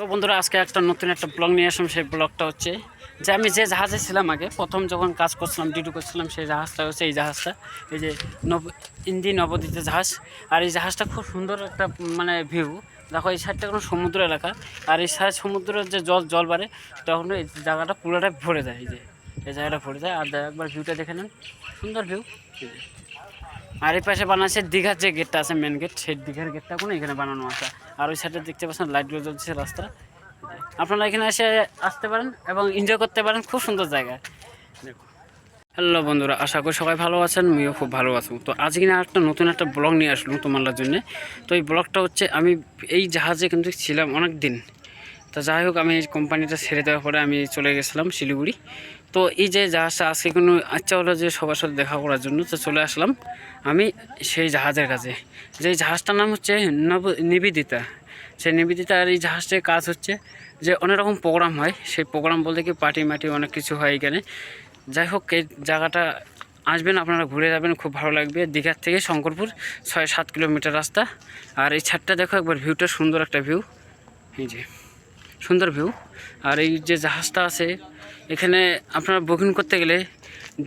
তো বন্ধুরা, আজকে একটা নতুন একটা ব্লগ নিয়ে আসলাম। সেই ব্লগটা হচ্ছে যে আমি যে জাহাজে ছিলাম আগে, প্রথম যখন কাজ করছিলাম ডিউটি করছিলাম, সেই জাহাজটা হচ্ছে এই জাহাজটা। এই যে নব ইন্দি নবদ্বীপ জাহাজ। আর এই জাহাজটা খুব সুন্দর একটা মানে ভিউ দেখো, এই সাইডটা কোনো সমুদ্র এলাকা। আর এই সাইড সমুদ্রের যে জল জল বাড়ে, তখন এই জায়গাটা পুরোটা ভরে যায় এই যে, এই জায়গাটা ভরে যায় আর একবার ভিউটা দেখে নেন। সুন্দর ভিউ আর এই পাশে বানাচ্ছে দীঘার যে গেটটা আছে মেন গেট সেই দীঘার গেটটা কোনো এখানে বানানো আছে। আর ওই সাইডে দেখতে পাচ্ছেন লাইটগুলো জ্বলছে রাস্তা আপনারা এখানে এসে আসতে পারেন এবং এনজয় করতে পারেন, খুব সুন্দর জায়গা। হ্যালো বন্ধুরা, আশা করি সবাই ভালো আছেন, আমিও খুব ভালো আছি। তো আজকে না একটা নতুন একটা ব্লগ নিয়ে আসলাম তোমার জন্য। তো এই ব্লগটা হচ্ছে, আমি এই জাহাজে কিন্তু ছিলাম অনেক দিন তো যাই হোক, আমি কোম্পানিটা ছেড়ে দেওয়ার পরে আমি চলে গেছিলাম শিলিগুড়ি। তো এই যে জাহাজটা আজকে কোনো ইচ্ছা হলো যে সবার সাথে দেখা করার জন্য, তো চলে আসলাম আমি সেই জাহাজের কাছে। যে জাহাজটার নাম হচ্ছে নব, নিবেদিতা। সেই নিবেদিতার এই জাহাজটার কাজ হচ্ছে যে অনেক রকম প্রোগ্রাম হয়। সেই প্রোগ্রাম বলতে কি পার্টি মাটি অনেক কিছু হয় এখানে। যাই হোক, এই জায়গাটা আসবেন, আপনারা ঘুরে যাবেন, খুব ভালো লাগবে। দীঘার থেকে শঙ্করপুর, ছয় সাত কিলোমিটার রাস্তা। আর এই ছাদটা দেখো, একবার ভিউটা সুন্দর একটা ভিউ এই যে। সুন্দর ভিউ আর এই যে জাহাজটা আছে, এখানে আপনারা বুকিং করতে গেলে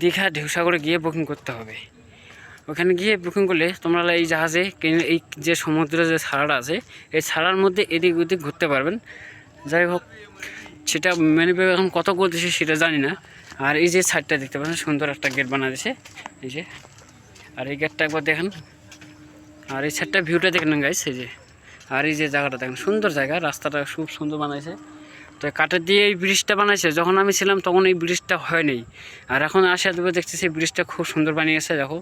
দীঘা ঢেউসাগরে গিয়ে বুকিং করতে হবে। ওখানে গিয়ে বুকিং করলে তোমরা এই জাহাজে এই যে সমুদ্রের যে ছাড়াটা আছে, এই ছাড়ার মধ্যে এদিক ওদিক ঘুরতে পারবেন। যাই হোক, সেটা মেনে এখন কত করতেছে সেটা জানি না। আর এই যে সাইডটা দেখতে পাচ্ছেন, সুন্দর একটা গেট বানা দিয়েছে এই যে, আর এই গেটটা একবার দেখেন। আর এই সাইডটা ভিউটা দেখেন গাইস এই যে। আর এই যে জায়গাটা দেখেন, সুন্দর জায়গা, রাস্তাটা খুব সুন্দর বানাইছে। তো কাঠের দিয়ে এই ব্রিজটা বানাইছে, যখন আমি ছিলাম তখন এই ব্রিজটা হয়নি আর এখন আসা দেবো দেখতেছি ব্রিজটা খুব সুন্দর বানিয়েছে, দেখো।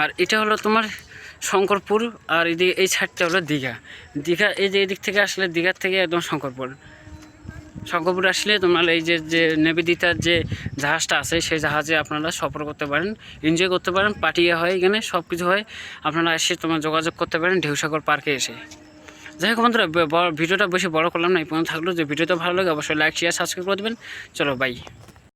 আর এটা হলো তোমার শঙ্করপুর, আর এদিকে এই সাইডটা হলো দীঘা। দীঘা, এই যে এদিক থেকে আসলে দীঘার থেকে একদম শঙ্করপুর। শঙ্করপুর আসলে তোমার এই যে যে নেবেদিতার যে জাহাজটা আছে, সেই জাহাজে আপনারা সফর করতে পারেন এনজয় করতে পারেন পাটিয়া হয় এখানে সব কিছু হয়। আপনারা এসে তোমার যোগাযোগ করতে পারেন, ঢেউসাগর পার্কে এসে। যাই হোক বন্ধুরা ভিডিওটা বেশি বড় করলাম না, এই পর্যন্ত থাকল। যে ভিডিওটা ভালো লাগে, অবশ্যই লাইক শেয়ার সাবস্ক্রাইব করে দেবেন। চলো বাই